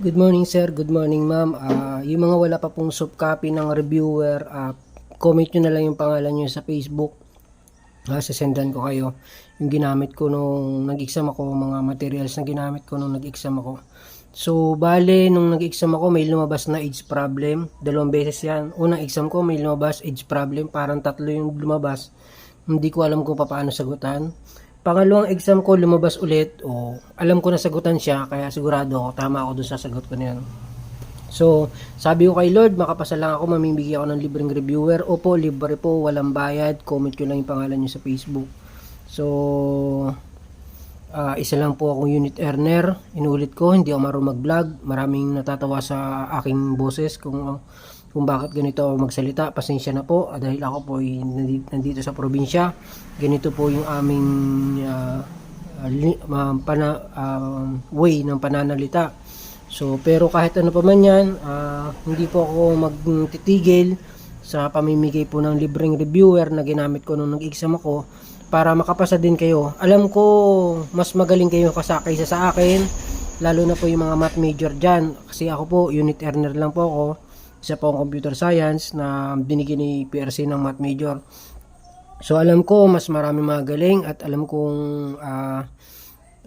Good morning sir, good morning ma'am. Ah, yung mga wala pa pong soft copy ng reviewer, ah, comment nyo na lang yung pangalan nyo sa Facebook. Ah, sasendan ko kayo yung ginamit ko nung nag-exam ako, mga materials na ginamit ko nung nag-exam ako. So, bale, nung nag-exam ako, may lumabas na age problem. Dalawang beses yan. Unang exam ko, may lumabas age problem. Parang tatlo yung lumabas. Hindi ko alam kung paano sagutan. Pangalawang exam ko, lumabas ulit. O, alam ko na sagutan siya, kaya sigurado ako, tama ako dun sa sagot ko na yan. So, sabi ko kay Lord, makapasa lang ako, mamimigay ako ng libreng reviewer. Opo, libre po, walang bayad. Comment ko lang yung pangalan nyo sa Facebook. So, ah, isa lang po akong unit earner. Inulit ko, hindi ako marunong mag-vlog. Maraming natatawa sa aking boses kung kung bakit ganito ako magsalita. Pasensya na po ah, dahil ako po ay nandi- nandito sa probinsya. Ganito po yung aming li- ah, pana- ah, way ng pananalita. So, pero kahit ano pa man yan, ah, hindi po ako magtitigil sa pamimigay po ng libreng reviewer na ginamit ko nung nag-exam ako para makapasa din kayo. Alam ko, mas magaling kayo kasa kaysa sa akin, lalo na po yung mga math major dyan. Kasi ako po, unit earner lang po ako. Isa po akong computer science na binigyan ni PRC ng math major. So alam ko, mas marami magaling at alam kong ah,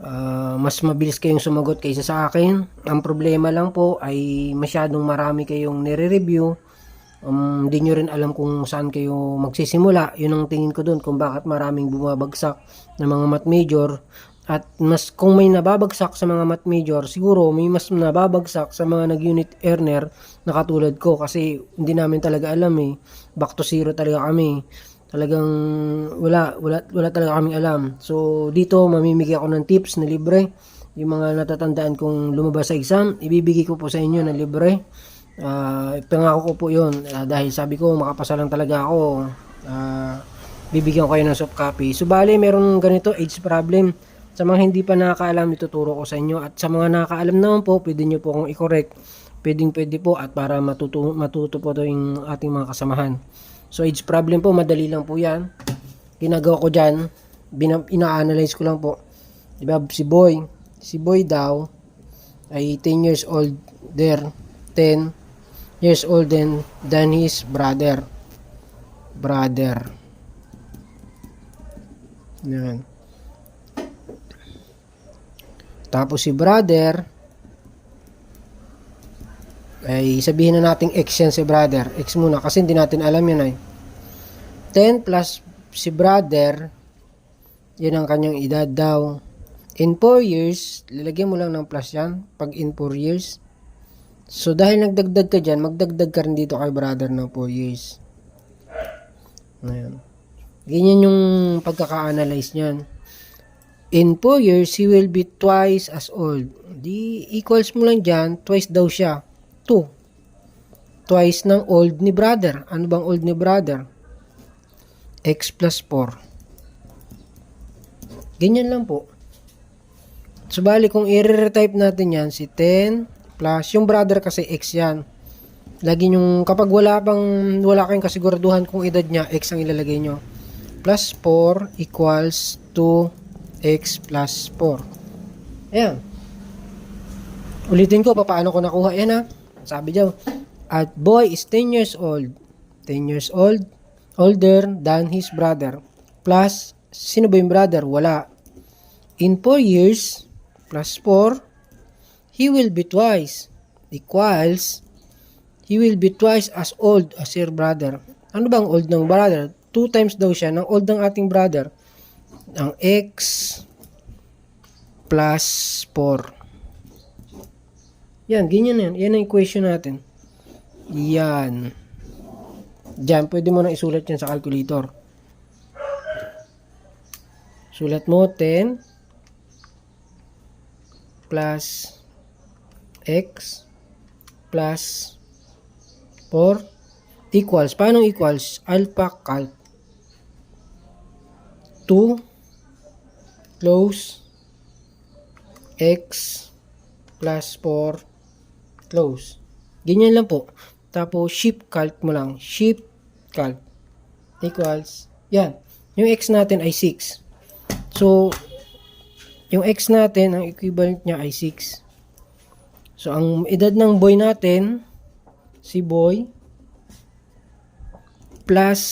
ah, mas mabilis kayong sumagot kaysa sa akin. Ang problema lang po ay masyadong marami kayong nire-review. Um, hindi nyo rin alam kung saan kayo magsisimula. Yun ang tingin ko doon kung bakit maraming bumabagsak ng mga math major. At mas kung may nababagsak sa mga math major, siguro may mas nababagsak sa mga nag-unit earner na katulad ko kasi hindi namin talaga alam eh. Back to zero talaga kami. Talagang wala, wala, wala talaga kaming alam. So dito mamimigay ako ng tips na libre. Yung mga natatandaan kong lumabas sa exam, ibibigay ko po sa inyo na libre. Ah, pangako ko po yun Ah, dahil sabi ko makapasa lang talaga ako. Ah, bibigyan ko kayo ng soft copy. So bale, meron ganito age problem. Sa mga hindi pa nakakaalam, ituturo ko sa inyo. At sa mga nakakaalam naman po, pwede nyo po akong i-correct. Pwedeng pwede po at para matuto, matuto po to yung ating mga kasamahan. So age problem po, madali lang po yan. Ginagawa ko dyan, ina-analyze ko lang po. Diba, si Boy, si Boy daw ay 10 years old there, 10 years old than, than his brother. Brother. Yan. Tapos si brother, ay sabihin na nating x yan si brother. X muna kasi hindi natin alam yun ay. 10 plus si brother, yun ang kanyang edad daw. In 4 years, lalagyan mo lang ng plus yan pag in 4 years. So dahil nagdagdag ka dyan, magdagdag ka rin dito kay brother ng 4 years. Ayan. Ganyan yung pagkaka-analyze niyan. In 4 years, he will be twice as old. Di equals mo lang dyan, twice daw siya. 2. Twice ng old ni brother. Ano bang old ni brother? X plus 4. Ganyan lang po. So, bali, kung i-retype natin yan, si 10 plus, yung brother kasi X yan. Lagi yung, kapag wala pang, wala kayong kasiguraduhan kung edad niya, X ang ilalagay nyo. Plus 4 equals 2X plus 4. Ayan. Ulitin ko, paano ko nakuha yan ha? Sabi daw, at boy is 10 years old. 10 years old, older than his brother. Plus, sino ba yung brother? Wala. In 4 years, plus 4, he will be twice equals, he will be twice as old as your brother. Ano bang old ng brother? 2 times daw siya ng old ng ating brother. Ang x plus 4. Yan, ganyan yan. Yan ang equation natin. Yan. Diyan, pwede mo na isulat yan sa calculator. Sulat mo 10 plus x plus 4 equals. Paano equals? Alpha calc 2 close x plus 4 close. Ganyan lang po. Tapos, shift calc mo lang. Shift calc equals, yan. Yung x natin ay 6. So, yung x natin, ang equivalent niya ay 6. So, ang edad ng boy natin, si boy, plus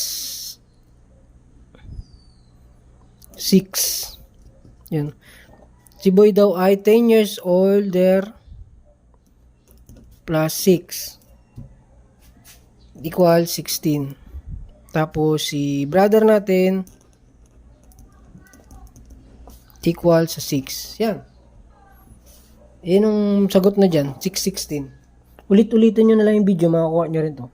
6. Yun. Si boy daw ay 10 years older plus 6 equal 16. Tapos si brother natin equal sa 6. Yan. Yan ang sagot na dyan. 616. Ulit-ulitin nyo na lang yung video, makakuha nyo rin to.